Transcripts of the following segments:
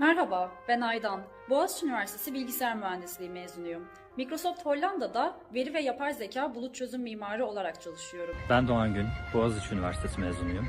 Merhaba, ben Aydan. Boğaziçi Üniversitesi Bilgisayar Mühendisliği mezunuyum. Microsoft Hollanda'da veri ve yapay zeka bulut çözüm mimarı olarak çalışıyorum. Ben Doğan Gün, Boğaziçi Üniversitesi mezunuyum.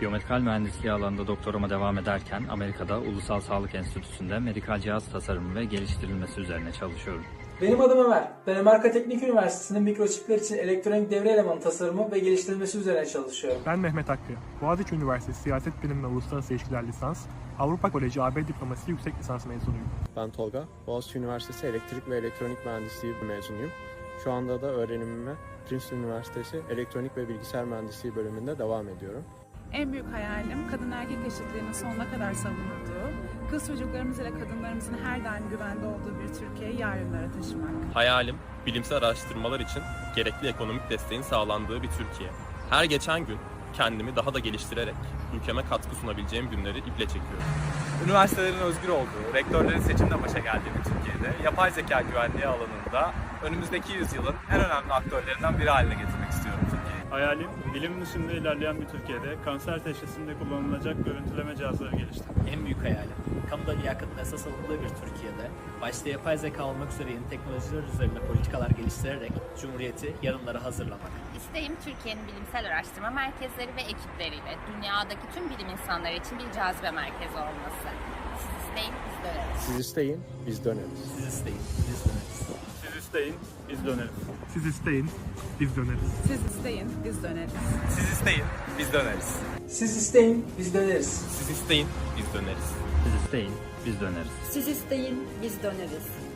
Biyomedikal mühendisliği alanında doktorama devam ederken Amerika'da Ulusal Sağlık Enstitüsü'nde medikal cihaz tasarımı ve geliştirilmesi üzerine çalışıyorum. Benim adım Ömer. Ben Amerika Teknik Üniversitesi'nin mikroçipler için elektronik devre elemanı tasarımı ve geliştirilmesi üzerine çalışıyorum. Ben Mehmet Hakkı. Boğaziçi Üniversitesi Siyaset Bilimi ve Uluslararası İlişkiler Lisans, Avrupa Koleji AB Diplomasi Yüksek Lisans mezunuyum. Ben Tolga. Boğaziçi Üniversitesi Elektrik ve Elektronik Mühendisliği mezunuyum. Şu anda da öğrenimime Princeton Üniversitesi Elektronik ve Bilgisayar Mühendisliği bölümünde devam ediyorum. En büyük hayalim kadın erkek eşitliğinin sonuna kadar savunulduğu, kız çocuklarımız ile kadınlarımızın her daim güvende olduğu bir Türkiye'yi yarınlara taşımak. Hayalim, bilimsel araştırmalar için gerekli ekonomik desteğin sağlandığı bir Türkiye. Her geçen gün kendimi daha da geliştirerek ülkeme katkı sunabileceğim günleri iple çekiyorum. Üniversitelerin özgür olduğu, rektörlerin seçimle başa geldiği bir Türkiye'de yapay zeka güvenliği alanında önümüzdeki yüzyılın en önemli aktörlerinden biri haline getirmek istiyorum. Hayalim, bilim dışında ilerleyen bir Türkiye'de kanser teşhisinde kullanılacak görüntüleme cihazları geliştirmek. En büyük hayalim, kamuda liyakatın esas alındığı bir Türkiye'de, başta yapay zeka olmak üzere yeni teknolojiler üzerinde politikalar geliştirerek Cumhuriyeti yarınlara hazırlamak. İsteğim Türkiye'nin bilimsel araştırma merkezleri ve ekipleriyle dünyadaki tüm bilim insanları için bir cazibe merkezi olması. Siz isteyin, biz döneriz. Siz isteyin, biz döneriz. Siz isteyin, biz döneriz isteyin, biz döneriz. Siz isteyin, biz döneriz. Siz isteyin, biz döneriz. Siz isteyin, biz döneriz. Siz isteyin, biz döneriz. Siz isteyin, biz döneriz. Siz isteyin, biz döneriz. Siz isteyin, biz döneriz.